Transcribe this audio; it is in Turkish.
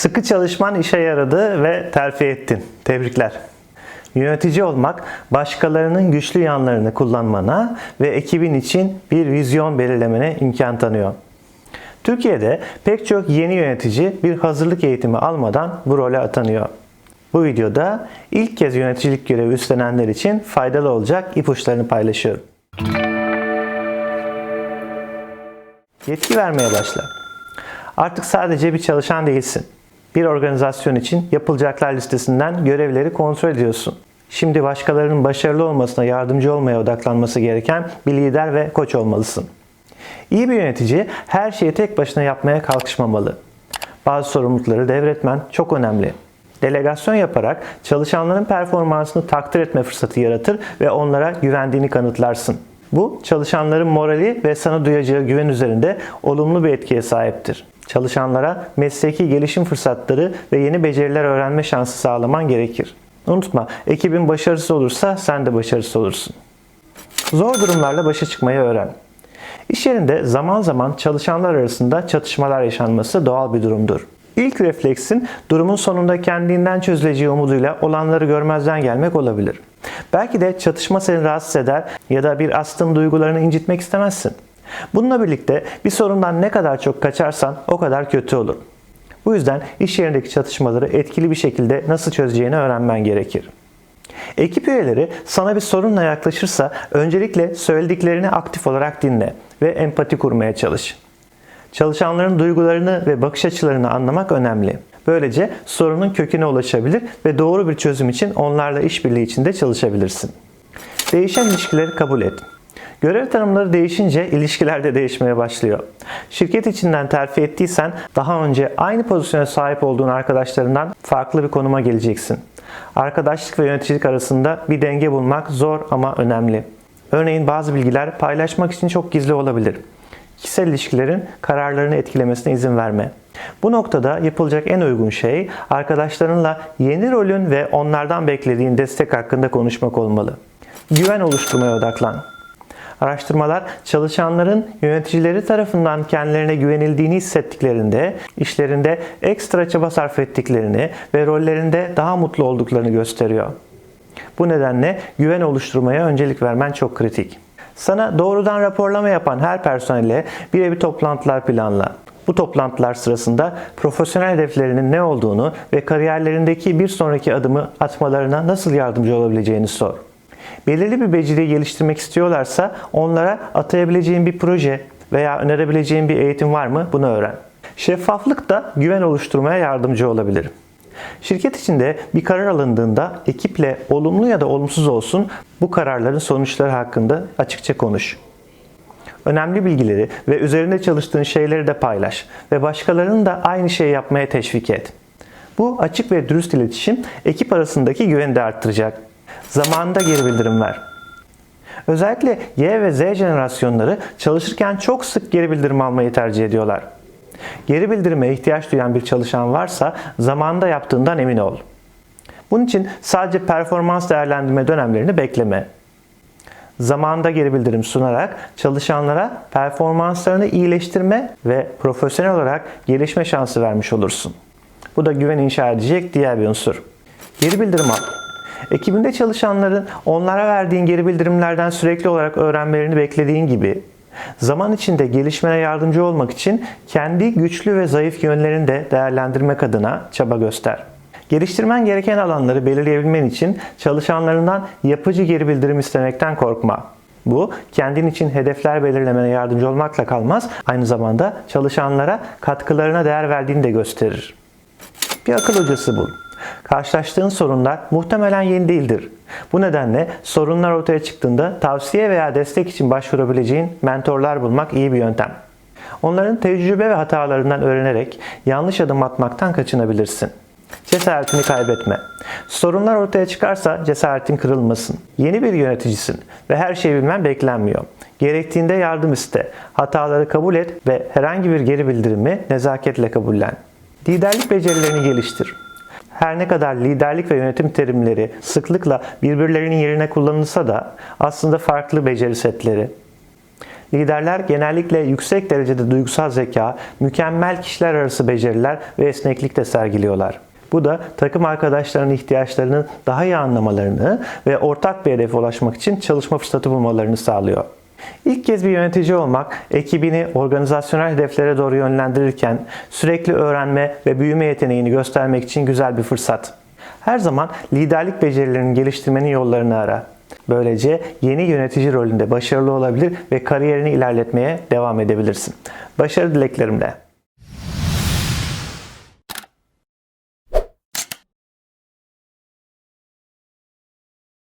Sıkı çalışman işe yaradı ve terfi ettin. Tebrikler. Yönetici olmak, başkalarının güçlü yanlarını kullanmana ve ekibin için bir vizyon belirlemene imkan tanıyor. Türkiye'de pek çok yeni yönetici bir hazırlık eğitimi almadan bu role atanıyor. Bu videoda ilk kez yöneticilik görevi üstlenenler için faydalı olacak ipuçlarını paylaşıyorum. Yetki vermeye başla. Artık sadece bir çalışan değilsin. Bir organizasyon için yapılacaklar listesinden görevleri kontrol ediyorsun. Şimdi başkalarının başarılı olmasına yardımcı olmaya odaklanması gereken bir lider ve koç olmalısın. İyi bir yönetici her şeyi tek başına yapmaya kalkışmamalı. Bazı sorumlulukları devretmen çok önemli. Delegasyon yaparak çalışanların performansını takdir etme fırsatı yaratır ve onlara güvendiğini kanıtlarsın. Bu çalışanların morali ve sana duyacağı güven üzerinde olumlu bir etkiye sahiptir. Çalışanlara mesleki gelişim fırsatları ve yeni beceriler öğrenme şansı sağlaman gerekir. Unutma, ekibin başarısı olursa sen de başarısı olursun. Zor durumlarla başa çıkmayı öğren. İş yerinde zaman zaman çalışanlar arasında çatışmalar yaşanması doğal bir durumdur. İlk refleksin durumun sonunda kendinden çözüleceği umuduyla olanları görmezden gelmek olabilir. Belki de çatışma seni rahatsız eder ya da bir astın duygularını incitmek istemezsin. Bununla birlikte bir sorundan ne kadar çok kaçarsan o kadar kötü olur. Bu yüzden iş yerindeki çatışmaları etkili bir şekilde nasıl çözeceğini öğrenmen gerekir. Ekip üyeleri sana bir sorunla yaklaşırsa öncelikle söylediklerini aktif olarak dinle ve empati kurmaya çalış. Çalışanların duygularını ve bakış açılarını anlamak önemli. Böylece sorunun köküne ulaşabilir ve doğru bir çözüm için onlarla işbirliği içinde çalışabilirsin. Değişen ilişkileri kabul et. Görev tanımları değişince ilişkiler de değişmeye başlıyor. Şirket içinden terfi ettiysen daha önce aynı pozisyona sahip olduğun arkadaşlarından farklı bir konuma geleceksin. Arkadaşlık ve yöneticilik arasında bir denge bulmak zor ama önemli. Örneğin bazı bilgiler paylaşmak için çok gizli olabilir. Kişisel ilişkilerin kararlarını etkilemesine izin verme. Bu noktada yapılacak en uygun şey arkadaşlarınla yeni rolün ve onlardan beklediğin destek hakkında konuşmak olmalı. Güven oluşturmaya odaklan. Araştırmalar çalışanların yöneticileri tarafından kendilerine güvenildiğini hissettiklerinde, işlerinde ekstra çaba sarf ettiklerini ve rollerinde daha mutlu olduklarını gösteriyor. Bu nedenle güven oluşturmaya öncelik vermen çok kritik. Sana doğrudan raporlama yapan her personelle birebir toplantılar planla. Bu toplantılar sırasında profesyonel hedeflerinin ne olduğunu ve kariyerlerindeki bir sonraki adımı atmalarına nasıl yardımcı olabileceğini sor. Belirli bir beceriyi geliştirmek istiyorlarsa onlara atayabileceğin bir proje veya önerebileceğin bir eğitim var mı bunu öğren. Şeffaflık da güven oluşturmaya yardımcı olabilir. Şirket içinde bir karar alındığında ekiple olumlu ya da olumsuz olsun bu kararların sonuçları hakkında açıkça konuş. Önemli bilgileri ve üzerinde çalıştığın şeyleri de paylaş ve başkalarının da aynı şeyi yapmaya teşvik et. Bu açık ve dürüst iletişim ekip arasındaki güveni de arttıracak. Zamanında geri bildirim ver. Özellikle Y ve Z jenerasyonları çalışırken çok sık geri bildirim almayı tercih ediyorlar. Geri bildirime ihtiyaç duyan bir çalışan varsa zamanında yaptığından emin ol. Bunun için sadece performans değerlendirme dönemlerini bekleme. Zamanında geri bildirim sunarak çalışanlara performanslarını iyileştirme ve profesyonel olarak gelişme şansı vermiş olursun. Bu da güven inşa edecek diğer bir unsur. Geri bildirim al. Ekibinde çalışanların onlara verdiğin geri bildirimlerden sürekli olarak öğrenmelerini beklediğin gibi zaman içinde gelişmene yardımcı olmak için kendi güçlü ve zayıf yönlerini de değerlendirmek adına çaba göster. Geliştirmen gereken alanları belirleyebilmen için çalışanlarından yapıcı geri bildirim istemekten korkma. Bu kendin için hedefler belirlemene yardımcı olmakla kalmaz, aynı zamanda çalışanlara katkılarına değer verdiğini de gösterir. Bir akıl hocası bul. Karşılaştığın sorunlar muhtemelen yeni değildir. Bu nedenle sorunlar ortaya çıktığında tavsiye veya destek için başvurabileceğin mentorlar bulmak iyi bir yöntem. Onların tecrübe ve hatalarından öğrenerek yanlış adım atmaktan kaçınabilirsin. Cesaretini kaybetme. Sorunlar ortaya çıkarsa cesaretin kırılmasın. Yeni bir yöneticisin ve her şeyi bilmen beklenmiyor. Gerektiğinde yardım iste. Hataları kabul et ve herhangi bir geri bildirimi nezaketle kabullen. Liderlik becerilerini geliştir. Her ne kadar liderlik ve yönetim terimleri sıklıkla birbirlerinin yerine kullanılsa da aslında farklı beceri setleri. Liderler genellikle yüksek derecede duygusal zeka, mükemmel kişiler arası beceriler ve esneklik de sergiliyorlar. Bu da takım arkadaşlarının ihtiyaçlarını daha iyi anlamalarını ve ortak bir hedefe ulaşmak için çalışma fırsatı bulmalarını sağlıyor. İlk kez bir yönetici olmak, ekibini organizasyonel hedeflere doğru yönlendirirken sürekli öğrenme ve büyüme yeteneğini göstermek için güzel bir fırsat. Her zaman liderlik becerilerini geliştirmenin yollarını ara. Böylece yeni yönetici rolünde başarılı olabilir ve kariyerini ilerletmeye devam edebilirsin. Başarı dileklerimle.